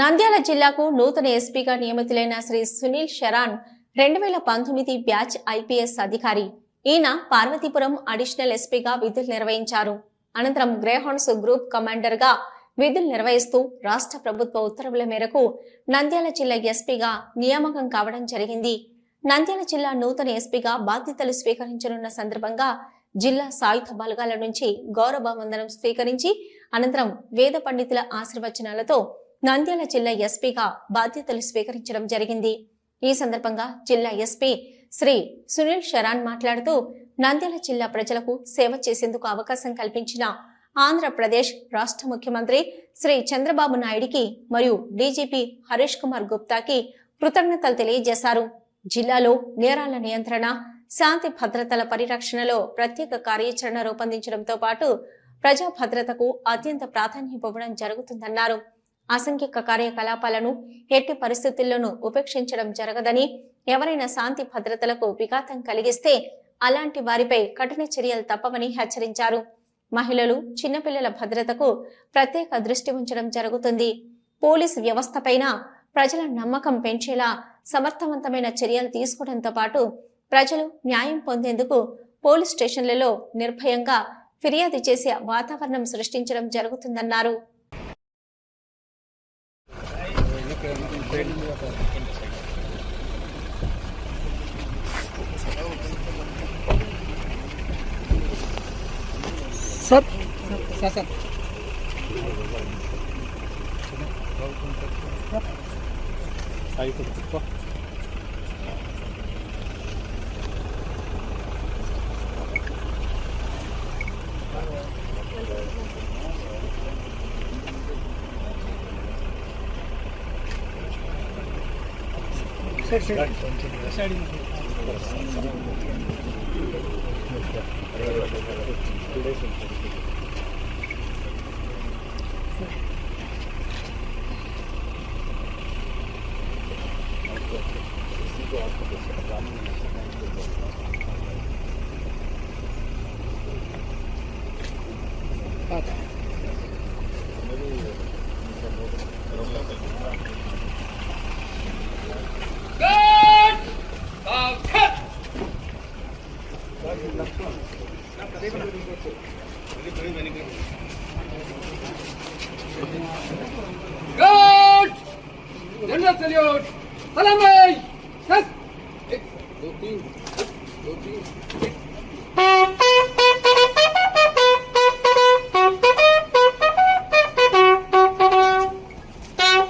నంద్యాల జిల్లాకు నూతన ఎస్పీగా నియమితులైన శ్రీ సునీల్ శరాన్ రెండు వేల పంతొమ్మిది బ్యాచ్ ఐపీఎస్ అధికారి. ఈయన పార్వతీపురం అడిషనల్ ఎస్పీగా విధులు నిర్వహించారు. అనంతరం గ్రేహాన్స్ గ్రూప్ కమాండర్గా విధులు నిర్వహిస్తూ రాష్ట్ర ప్రభుత్వ ఉత్తర్వుల మేరకు నంద్యాల జిల్లా ఎస్పీగా నియామకం కావడం జరిగింది. నంద్యాల జిల్లా నూతన ఎస్పీగా బాధ్యతలు స్వీకరించనున్న సందర్భంగా జిల్లా సాయుధ బలగాల నుంచి గౌరవ వందనం స్వీకరించి అనంతరం వేద పండితుల ఆశీర్వచనాలతో నంద్యాల జిల్లా ఎస్పీగా బాధ్యతలు స్వీకరించడం జరిగింది. ఈ సందర్భంగా జిల్లా ఎస్పీ శ్రీ సునీల్ శరాన్ మాట్లాడుతూ నంద్యాల జిల్లా ప్రజలకు సేవ చేసేందుకు అవకాశం కల్పించిన ఆంధ్రప్రదేశ్ రాష్ట్ర ముఖ్యమంత్రి శ్రీ చంద్రబాబు నాయుడికి మరియు డీజీపీ హరీష్ కుమార్ గుప్తాకి కృతజ్ఞతలు తెలియజేశారు. జిల్లాలో నేరాల నియంత్రణ శాంతి భద్రతల పరిరక్షణలో ప్రత్యేక కార్యాచరణ రూపొందించడంతో పాటు ప్రజా భద్రతకు అత్యంత ప్రాధాన్యం ఇవ్వడం జరుగుతుందన్నారు. అసంఖ్యక కార్యకలాపాలను ఎట్టి పరిస్థితుల్లోనూ ఉపేక్షించడం జరగదని ఎవరైనా శాంతి భద్రతలకు విఘాతం కలిగిస్తే అలాంటి వారిపై కఠిన చర్యలు తప్పవని హెచ్చరించారు. మహిళలు చిన్నపిల్లల భద్రతకు ప్రత్యేక దృష్టి ఉంచడం జరుగుతుంది. పోలీసు వ్యవస్థపైన ప్రజల నమ్మకం పెంచేలా సమర్థవంతమైన చర్యలు తీసుకోవడంతో పాటు ప్రజలు న్యాయం పొందేందుకు పోలీస్ స్టేషన్లలో నిర్భయంగా ఫిర్యాదు చేసే వాతావరణం సృష్టించడం జరుగుతుందన్నారు. सर। सर சரி சரி Thank you. Good! General salute! Salamai! Yes!